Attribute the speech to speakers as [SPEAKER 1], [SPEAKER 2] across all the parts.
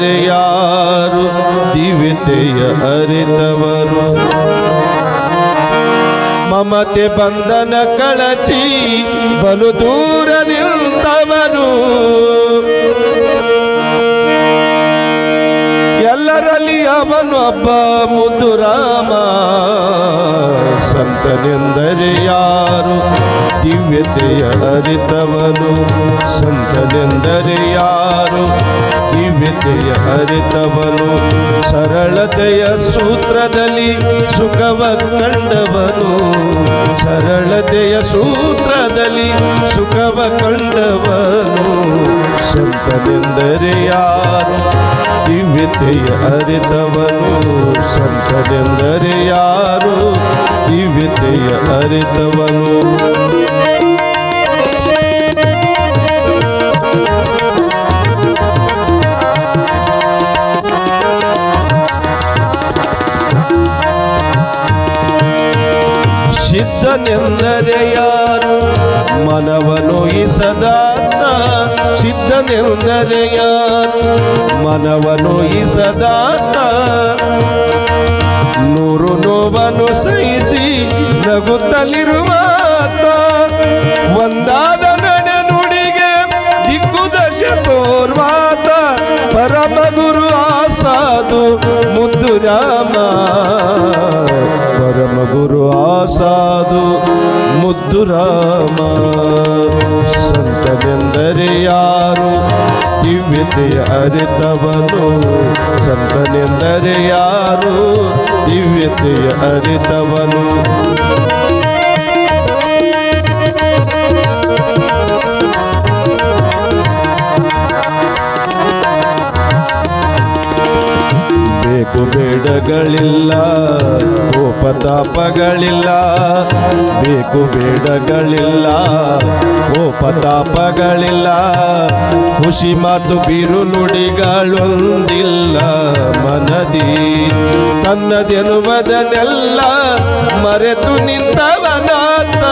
[SPEAKER 1] ಯಾರು ದಿವ್ಯತೆಯ ಅರಿತವರು? ಮಮತೆ ಬಂಧನ ಕಳಚಿ ಬಲು ದೂರ ನಿಂತವರು ಎಲ್ಲರಲ್ಲಿ ಅವನು ಅಬ್ಬ ಮುದ್ದು ರಾಮ. ಸಂತನೆಂದರೆ ಯಾರು ದಿವ್ಯತೆಯ ಅರಿತವನು. ಸಂತನೆಂದರೆ ಯಾರು? ದಿವ್ಯತೆಯ ಅರಿತವನು. ಸರಳತೆಯ ಸೂತ್ರದಲ್ಲಿ ಸುಖವ ಕಂಡವನು. ಸರಳತೆಯ ಸೂತ್ರದಲ್ಲಿ ಸುಖವ ಕಂಡವನು. ಸಂತನೆಂದರೆ ಯಾರು? ದಿವ್ಯತೆಯ ಅರಿತವನು. ಸಂತನೆಂದರೆ ಯಾರು? ದಿವ್ಯತೆಯ ಅರಿತವನು. ಸಿದ್ಧನೆಂದರೆ ಯಾರು? ಮನವನು ಇಸದಾತ ಸಿದ್ಧನೆಂದರೆ ಯಾರು? ಮನವನು ಇಸದಾತ ನೂರು ನೋವನ್ನು ಸಹಿಸಿ ನಗುತ್ತಲಿರುವಾತ ಒಂದಾದ ಮುದ್ದು ರಾಮ ಸಂತನೆಂದರೆ ಯಾರು? ದಿವ್ಯತೆಯ ಅರಿತವನು. ಸಂತನೆಂದರೆ ಯಾರು? ದಿವ್ಯತೆಯ ಅರಿತವನು. ಬೇಡಗಳಿಲ್ಲ ಕೋಪತಾಪಗಳಿಲ್ಲ. ಬೇಕು ಬೇಡಗಳಿಲ್ಲ ಕೋಪತಾಪಗಳಿಲ್ಲ. ಖುಷಿ ಮಾತು ಬಿರು ನುಡಿಗಳೊಂದಿಲ್ಲ ಮನದಿ. ತನ್ನದೆನುವುದನ್ನೆಲ್ಲ ಮರೆತು ನಿಂತವನಾತ.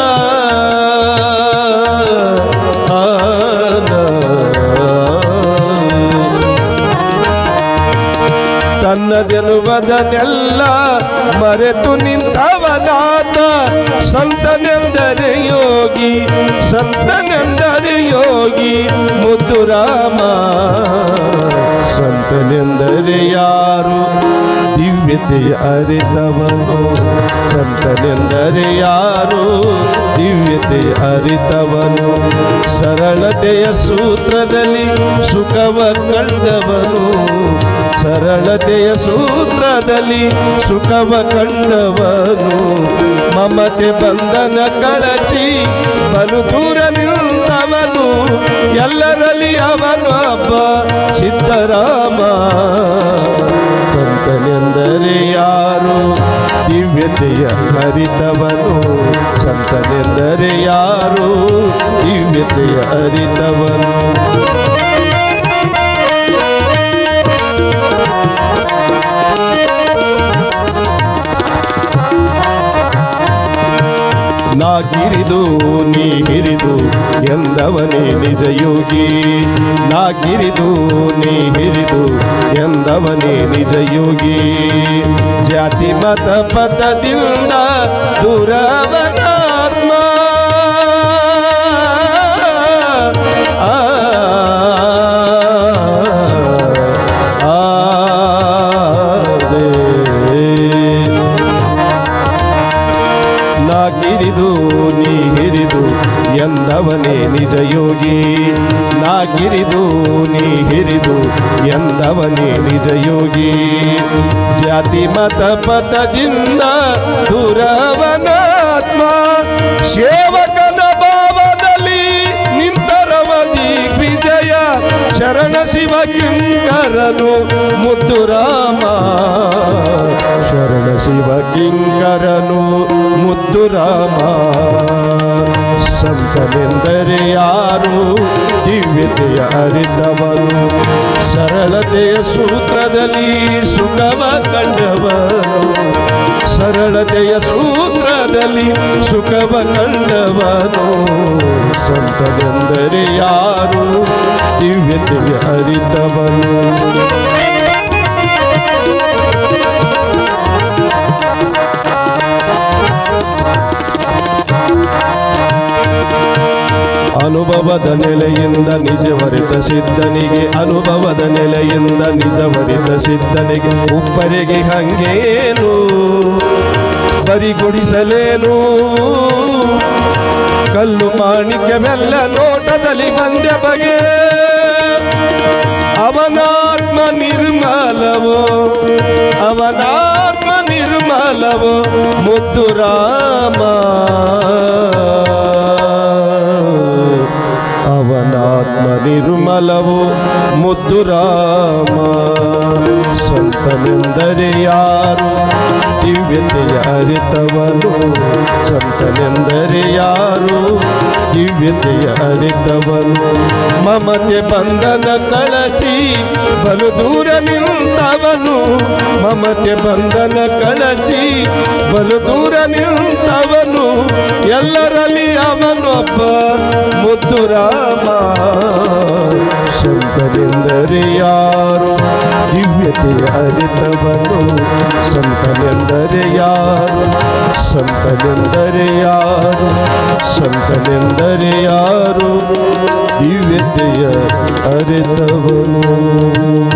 [SPEAKER 1] ತನ್ನದೆನುವುದನ್ನೆಲ್ಲ ಮರೆತು ನಿಂತವನಾತ ಸಂತನೆಂದರೆ ಯೋಗಿ ಸಂತನೆಂದರೆ ಯೋಗಿ ಮುದ್ದು ರಾಮ ಸಂತನೆಂದರೆ ಯಾರು? ದಿವ್ಯತೆಯ ಅರಿತವನು. ಸಂತನೆಂದರೆ ಯಾರು? ದಿವ್ಯತೆಯ ಅರಿತವನು. ಸರಳತೆಯ ಸೂತ್ರದಲ್ಲಿ ಸುಖವ ಕಂಡವನು. ಸರಳತೆಯ ಸೂತ್ರದಲ್ಲಿ ಸುಖವ ಕಂಡವನು. ಮಮತೆ ಬಂಧನ ಕಳಚಿ ಬಲು ದೂರ ನಿಂತವನು. ಎಲ್ಲರಲ್ಲಿ ಅವನು ಹಬ್ಬ ಸಿದ್ದರಾಮ ದಿವ್ಯತೆಯ ಅರಿತವನು. ಸಂತನೆಂದರೆ ಯಾರು? ದಿವ್ಯತೆಯ ಅರಿತವನು. ನಾ ಗಿರಿದು ನೀ ಎಂದವನೇ ನಿಜ ಯೋಗಿ ನಾ ಗಿರಿದು ನೀ ಹಿರಿದು ಎಂದವನೇ ನಿಜ ಯೋಗಿ ಜಾತಿ ಮತ ಪಥದಿಂದ ದೂರವನಾತ್ಮ ನಾ ಗಿರಿದು ನೀ ಹಿರಿದು, ಎಂದವನೇ ನಿಜ ಯೋಗಿ. ನಾಗಿರಿದು ನೀ ಹಿರಿದು, ಎಂದವನೇ ನಿಜ ಯೋಗಿ. ಜಾತಿ, ಮತ ಪಥದಿಂದ ದೂರವನಾತ್ಮ, ಸೇವಕನ ಭಾವದಲ್ಲಿ ನಿಂತರವ ದಿಗ್ವಿಜಯ. ಶರಣ ಶಿವ ಕಿಂಕರನು ಮುದ್ದು ರಾಮ ಶರಣ ಶಿವ ಕಿಂಕರನು ಮುದ್ದು ರಾಮ. ಸಂತನೆಂದರೆ ಯಾರು? ದಿವ್ಯತೆಯ ಅರಿತವನು. ಸರಳತೆಯ ಸೂತ್ರದಲ್ಲಿ ಸುಖವ ಕಂಡವನು. ಸರಳತೆಯ ಸೂತ್ರದಲ್ಲಿ ಸುಖವ ಕಂಡವನು. ಸಂತನೆಂದರೆ ಯಾರು? ದಿವ್ಯತೆಯ ಅರಿತವನು. ಅನುಭವದ ನೆಲೆಯಿಂದ ನಿಜವರಿತ ಸಿದ್ಧನಿಗೆ, ಅನುಭವದ ನೆಲೆಯಿಂದ ನಿಜವರಿತ ಸಿದ್ಧನಿಗೆ. ಉಪ್ಪರಿಗೆ ಹಂಗೇನು? ಬರಿಗುಡಿಸಲೇನು? ಕಲ್ಲು ಮಾಣಿಕ್ಯವೆಲ್ಲ ನೋಟದಲ್ಲಿ ಬಂದ ಬಗೆ. ಅವನಾತ್ಮ ನಿರ್ಮಲವೋ? ಅವನಾತ್ಮ ನಿರ್ಮಲವೋ? ಮುದ್ದು ರಾಮ. ನಿರ್ಮಲವೋ ಮುದ್ದು ರಾಮ. ಸಂತನೆಂದರೆ ಯಾರು? ದಿವ್ಯತೆಯ ಅರಿತವನು. ಸಂತನೆಂದರೆ ಯಾರು? ದಿವ್ಯತೆಯ ಅರಿತವನು. ಮಮತೆ ಬಂಧನ ಕಳಚಿ ಬಲು ದೂರ ನಿಂತವನು. ಮಮತೆ ಬಂಧನ ಕಳಚಿ ಬಲು ದೂರ ನಿಂತವನು ಎಲ್ಲರಲ್ಲಿ ಅವನೊಬ್ಬ ಮುದ್ದು ರಾಮ ಸಂತನೆಂದರೆ ಯಾರು? ದಿವ್ಯತೆ ಅರಿತವನು ಸಂತನೆಂದರೆ ಯಾರು? ಸಂತನೆಂದರೆ ಯಾರು? ಸಂತನೆಂದರೆ ಯಾರು? ದಿವ್ಯತೆಯ ಅರಿತವನು.